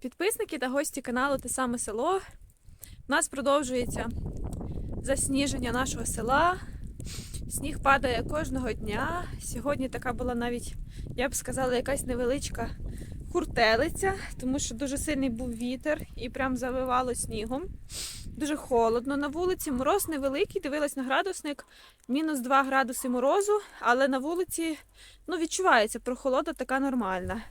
Підписники та гості каналу Те саме село. У нас продовжується засніження нашого села. Сніг падає кожного дня. Сьогодні така була навіть, я б сказала, якась невеличка хуртелиця, тому що дуже сильний був вітер і прям завивало снігом. Дуже холодно на вулиці. Мороз невеликий, дивилась на градусник, мінус 2 градуси морозу, але на вулиці ну, відчувається прохолода така нормальна.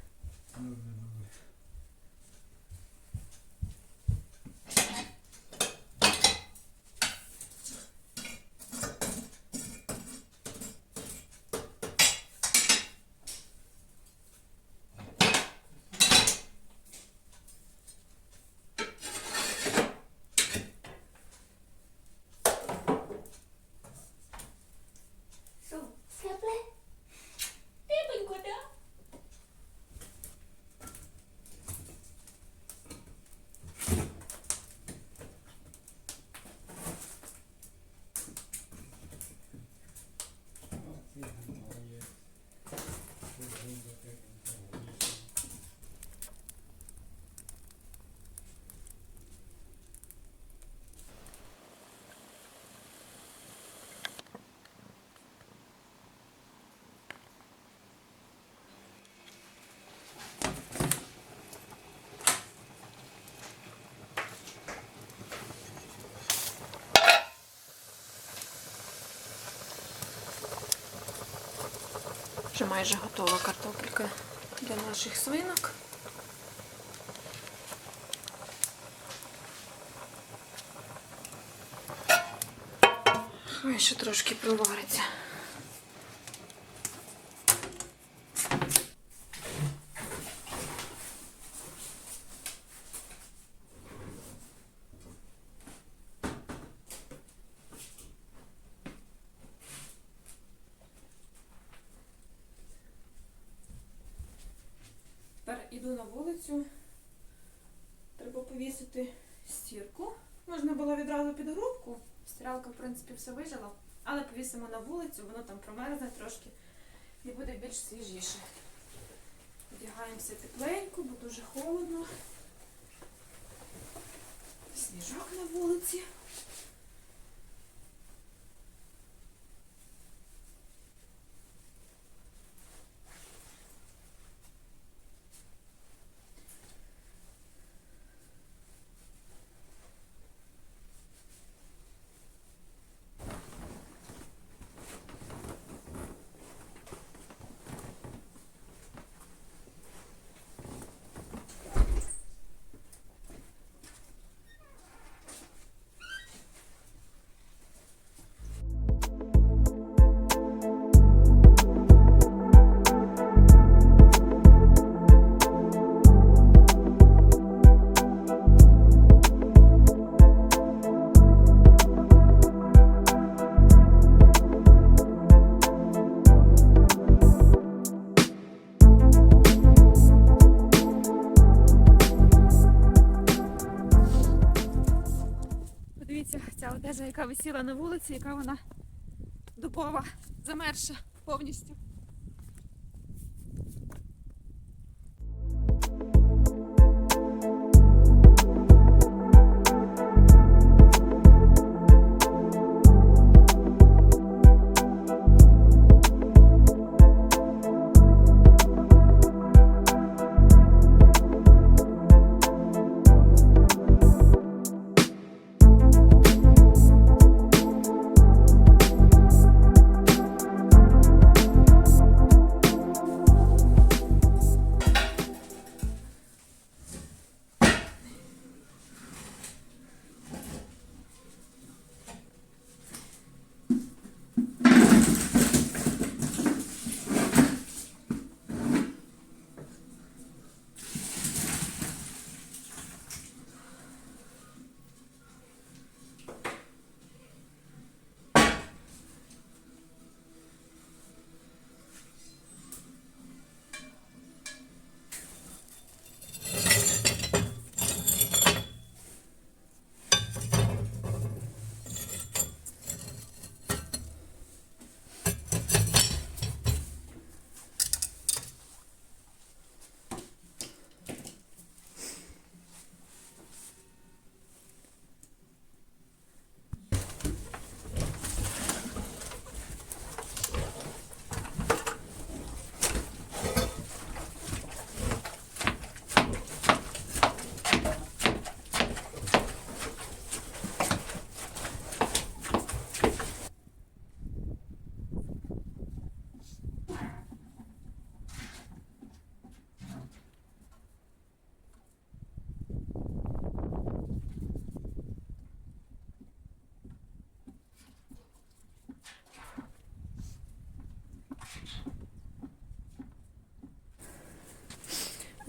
Вже майже готова картопелька для наших свинок. Хай ще трошки провариться. Тепер іду на вулицю. Треба повісити стірку. Можна було відразу під грубку. Стиралка, в принципі, все вижило, Але повісимо на вулицю, воно там промерзне трошки і буде більш свіжіше. Одягаємося тепленько, бо дуже холодно. Висіла на вулиці, яка вона дубова, замерша повністю.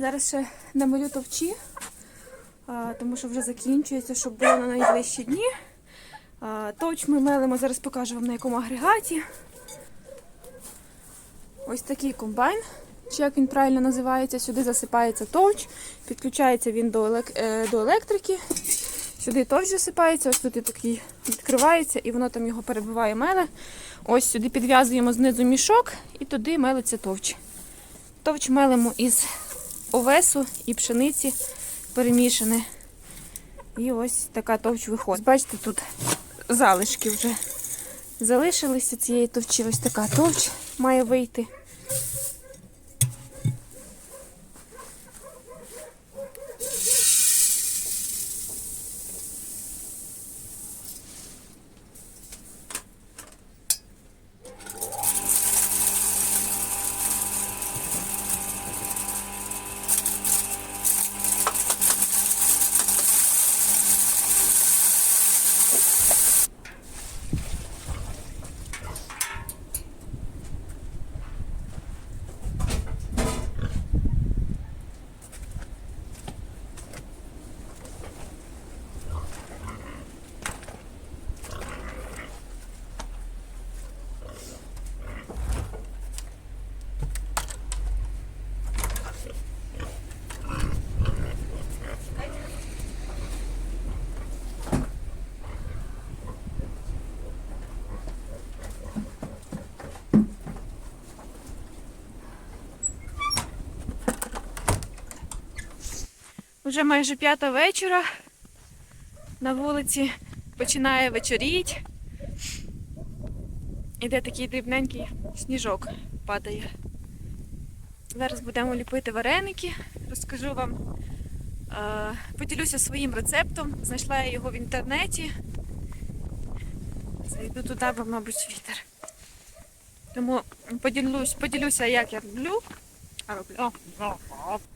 Зараз ще намалю товчі, тому що вже закінчується, щоб було на найближчі дні. Товч ми мелимо, зараз покажу вам на якому агрегаті. Ось такий комбайн, чи як він правильно називається. Сюди засипається товч, підключається він до, е, до електрики. Сюди товч засипається, ось тут і такий відкривається, і воно там його перебиває меле. Ось сюди підв'язуємо знизу мішок і туди мелиться товч. Товч мелимо із овесу і пшениці перемішане. І ось така товч виходить. Бачите, тут залишки вже залишилися цієї товчі. Ось така товч має вийти. Вже майже п'ята вечора. На вулиці починає вечоріть. Іде такий дрібненький сніжок падає. Зараз будемо ліпити вареники. Розкажу вам, е, поділюся своїм рецептом. Знайшла я його в інтернеті. Зайду туди, бо, мабуть, вітер. Тому поділюсь, поділюся, як я роблю.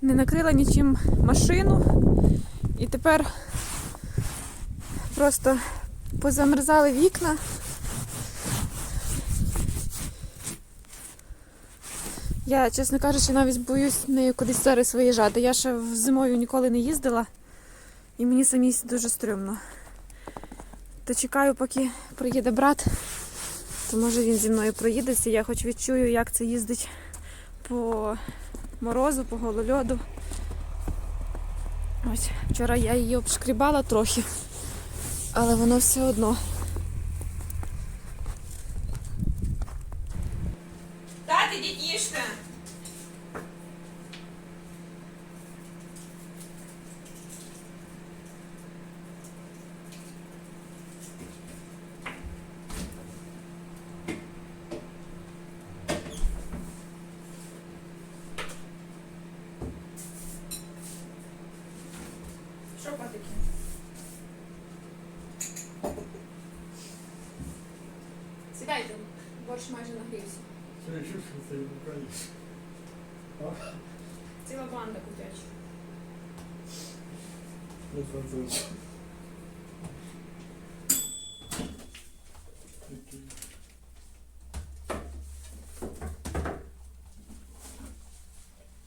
Не накрила нічим машину. І тепер просто позамерзали вікна. Я, чесно кажучи, навіть боюсь нею кудись зараз виїжджати. Я ще в- зимою ніколи не їздила, і мені самій дуже стрьомно. То чекаю, поки приїде брат, то може він зі мною проїдеться. Я хоч відчую, як це їздить по морозу, по голольоду. Ось, вчора я її обшкрібала трохи, але воно все одно. борщ майже нагрівся. Це якщо що це українське. Ціла банда кутяча. Не французьке.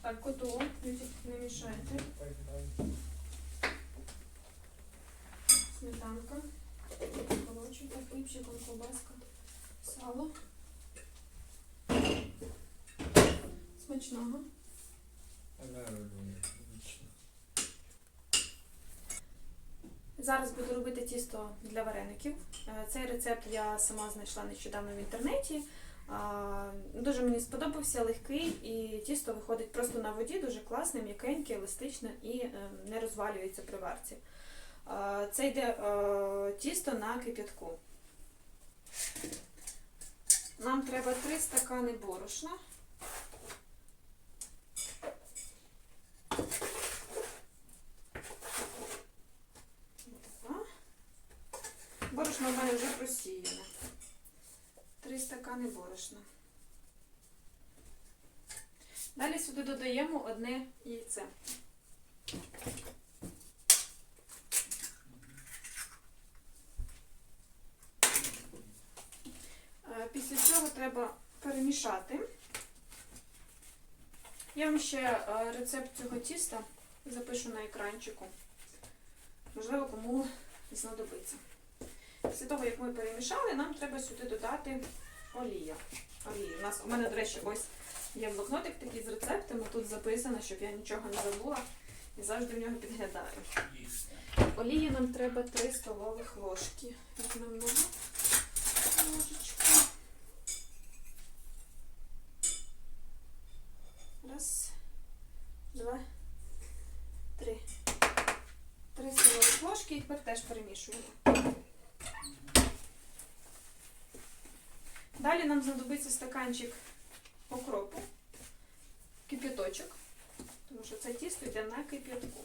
Так, коту, не мішайте. Сметанка, колочок, хлібчиком, ковбаска, сало. Смачного. Зараз буду робити тісто для вареників. Е, Цей рецепт я сама знайшла нещодавно в інтернеті. Дуже мені сподобався, легкий, і тісто виходить просто на воді, дуже класне, м'якеньке, еластичне і е, не розвалюється при варці. Це йде е, тісто на кип'ятку. Нам треба 3 стакани борошна. Два. Борошно в вже просіяне. Три стакани борошна. Далі сюди додаємо одне яйце. Е, Після цього треба перемішати. Я вам ще е, рецепт цього тіста запишу на екранчику. Можливо, кому знадобиться. Після того, як ми перемішали, нам треба сюди додати олія. Олію. У нас у мене, до речі, ось є блокнотик такий з рецептами. Тут записано, щоб я нічого не забула і завжди в нього підглядаю. Олії нам треба 3 столових ложки. Ложечку. Раз, два, три. Три столових ложки і тепер теж перемішуємо. Далі нам знадобиться стаканчик окропу, кип'яточок, тому що це тісто йде на кип'ятку.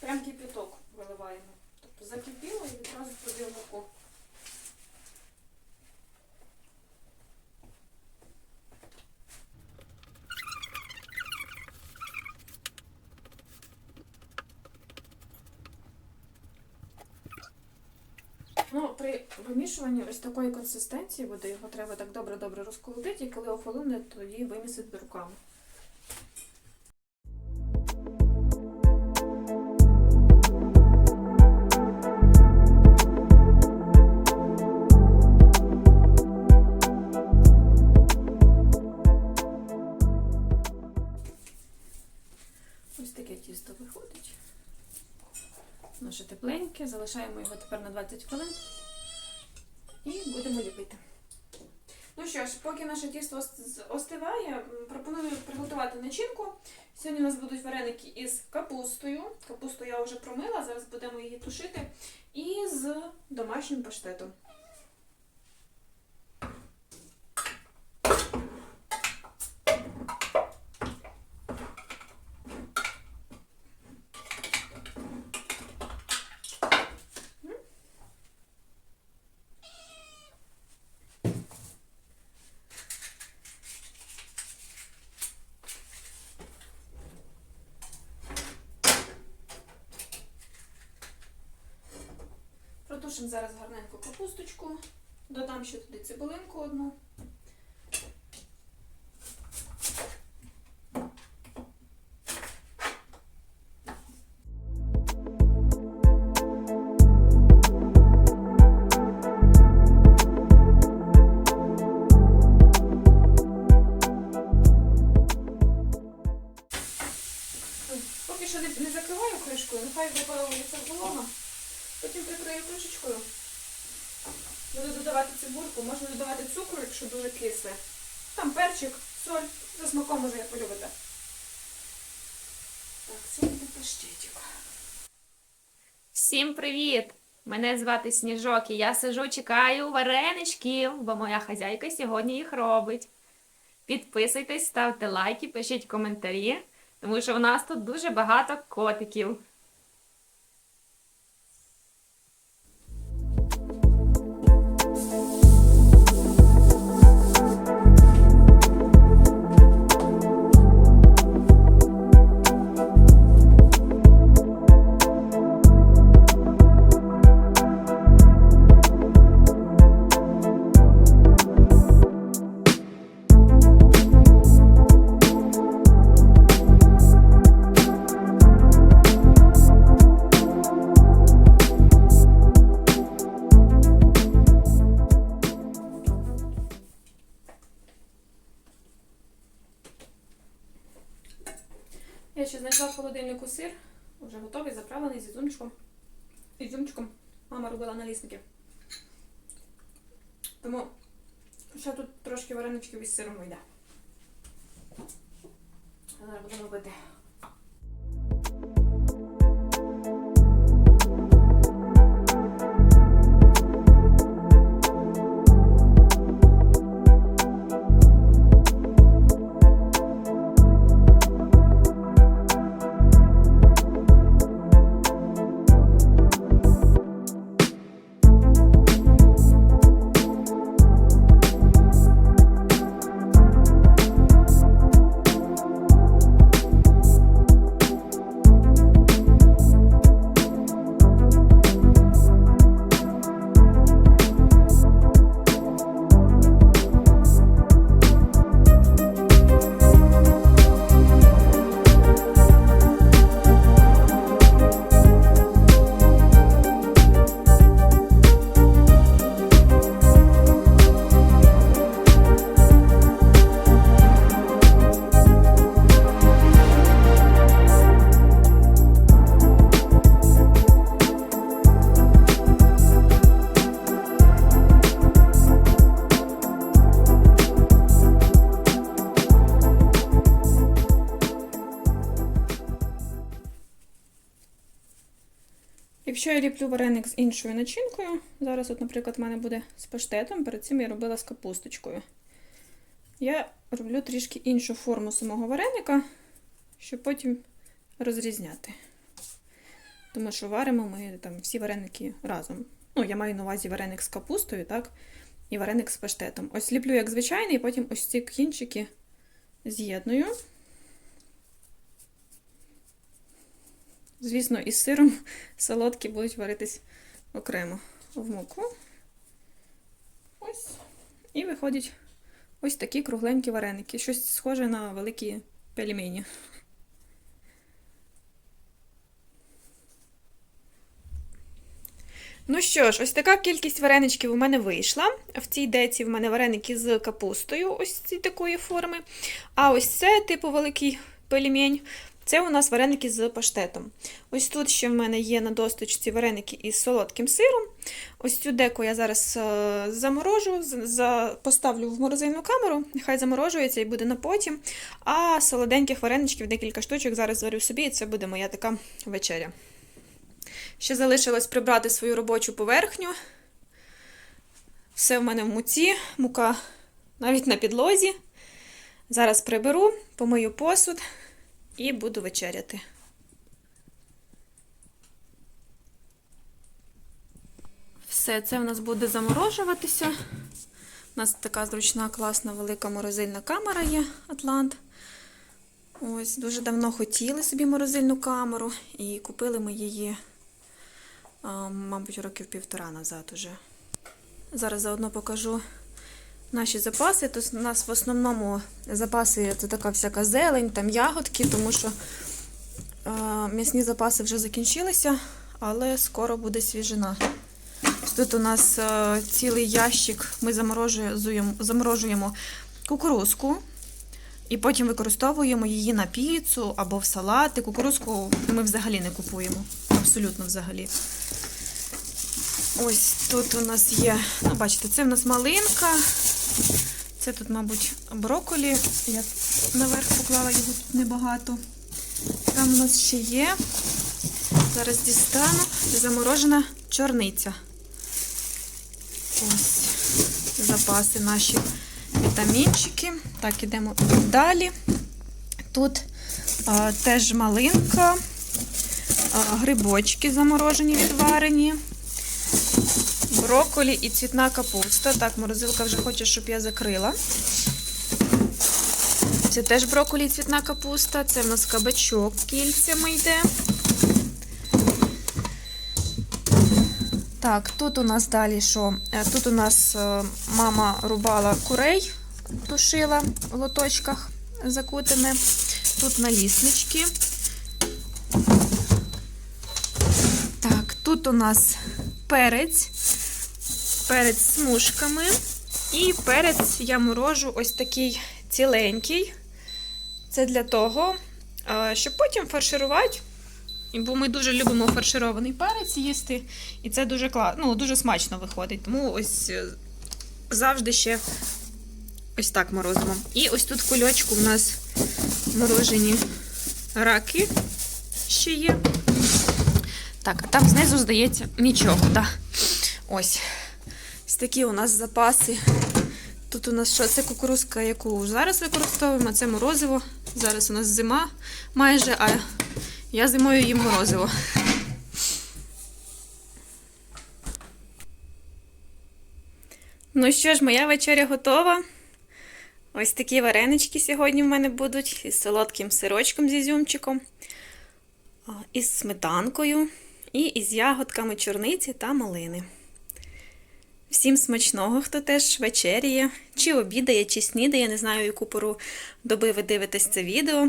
Прям кипяток виливаємо. Тобто закипіло і відразу туди молоко. Ну, при вимішуванні ось такої консистенції буде, його треба так добре-добре розколотити, і коли охолоне, тоді вимісити руками. Ось таке. Наше тепленьке, залишаємо його тепер на 20 хвилин і будемо ліпити. Ну що ж, поки наше тісто остиває, пропоную приготувати начинку. Сьогодні у нас будуть вареники із капустою. Капусту я вже промила, зараз будемо її тушити. І з домашнім паштетом. Протушимо зараз гарненько капусточку. Додам ще туди цибулинку одну. Всім привіт! Мене звати Сніжок і я сижу, чекаю вареничків, бо моя хазяйка сьогодні їх робить. Підписуйтесь, ставте лайки, пишіть коментарі, тому що в нас тут дуже багато котиків. Холодильнику сир, вже готовий, заправлений з ізюмчиком. Ізюмчиком мама робила налісники. Тому ще тут трошки вареничків із сиром вийде. Зараз будемо робити. Я ліплю вареник з іншою начинкою, зараз, от, наприклад, в мене буде з паштетом, перед цим я робила з капусточкою. Я роблю трішки іншу форму самого вареника, щоб потім розрізняти. Тому що варимо ми там всі вареники разом. Ну, я маю на увазі вареник з капустою, так? І вареник з паштетом. Ось ліплю як звичайний, і потім ось ці кінчики з'єдную. Звісно, із сиром солодкі будуть варитись окремо в муку. Ось. І виходять ось такі кругленькі вареники. Щось схоже на великі пельмені. Ну що ж, ось така кількість вареничків у мене вийшла. В цій деці в мене вареники з капустою, ось ці такої форми. А ось це, типу, великий пельмень. Це у нас вареники з паштетом. Ось тут ще в мене є на досточці вареники із солодким сиром. Ось цю деку я зараз е, заморожу, поставлю в морозильну камеру, нехай заморожується і буде на потім. А солоденьких вареничків декілька штучок зараз зварю собі, і це буде моя така вечеря. Ще залишилось прибрати свою робочу поверхню. Все в мене в муці, мука навіть на підлозі. Зараз приберу, помию посуд і буду вечеряти. Все, це в нас буде заморожуватися. У нас така зручна, класна, велика морозильна камера є Атлант. Ось, дуже давно хотіли собі морозильну камеру і купили ми її, мабуть, років півтора назад уже. Зараз заодно покажу наші запаси. Тут у нас в основному запаси це така всяка зелень, там ягодки, тому що е, м'ясні запаси вже закінчилися, але скоро буде свіжина. Тут у нас е, цілий ящик, ми заморожуємо, заморожуємо кукурузку. І потім використовуємо її на піцу або в салати. Кукурузку ми взагалі не купуємо. Абсолютно взагалі. Ось тут у нас є, ну, бачите, це в нас малинка. Це тут, мабуть, брокколі. Я наверх поклала його тут небагато. Там у нас ще є. Зараз дістану заморожена чорниця. Ось запаси наші вітамінчики. Так, ідемо далі. Тут а, теж малинка, а, грибочки заморожені, відварені, брокколі і цвітна капуста. Так, морозилка вже хоче, щоб я закрила. Це теж брокколі і цвітна капуста. Це в нас кабачок кільцями йде. Так, тут у нас далі що? Е, Тут у нас е, мама рубала курей, тушила в лоточках закутими. Тут наліснички. Так, тут у нас перець, перець смужками. І перець я морожу ось такий ціленький. Це для того, щоб потім фарширувати. Бо ми дуже любимо фарширований перець їсти, і це дуже кла... ну, дуже смачно виходить. Тому ось е, завжди ще ось так морозимо. І ось тут кульочку у нас морожені раки ще є. Так, а там знизу, здається, нічого. Да. Ось. Такі у нас запаси. Тут у нас що? Це кукурузка, яку зараз використовуємо, це морозиво. Зараз у нас зима майже, а я зимою їм морозиво. Ну що ж, моя вечеря готова. Ось такі варенички сьогодні в мене будуть із солодким сирочком з ізюмчиком, із сметанкою і із ягодками чорниці та малини. Всім смачного, хто теж вечеряє, чи обідає, чи снідає. Не знаю, яку пору доби ви дивитесь це відео.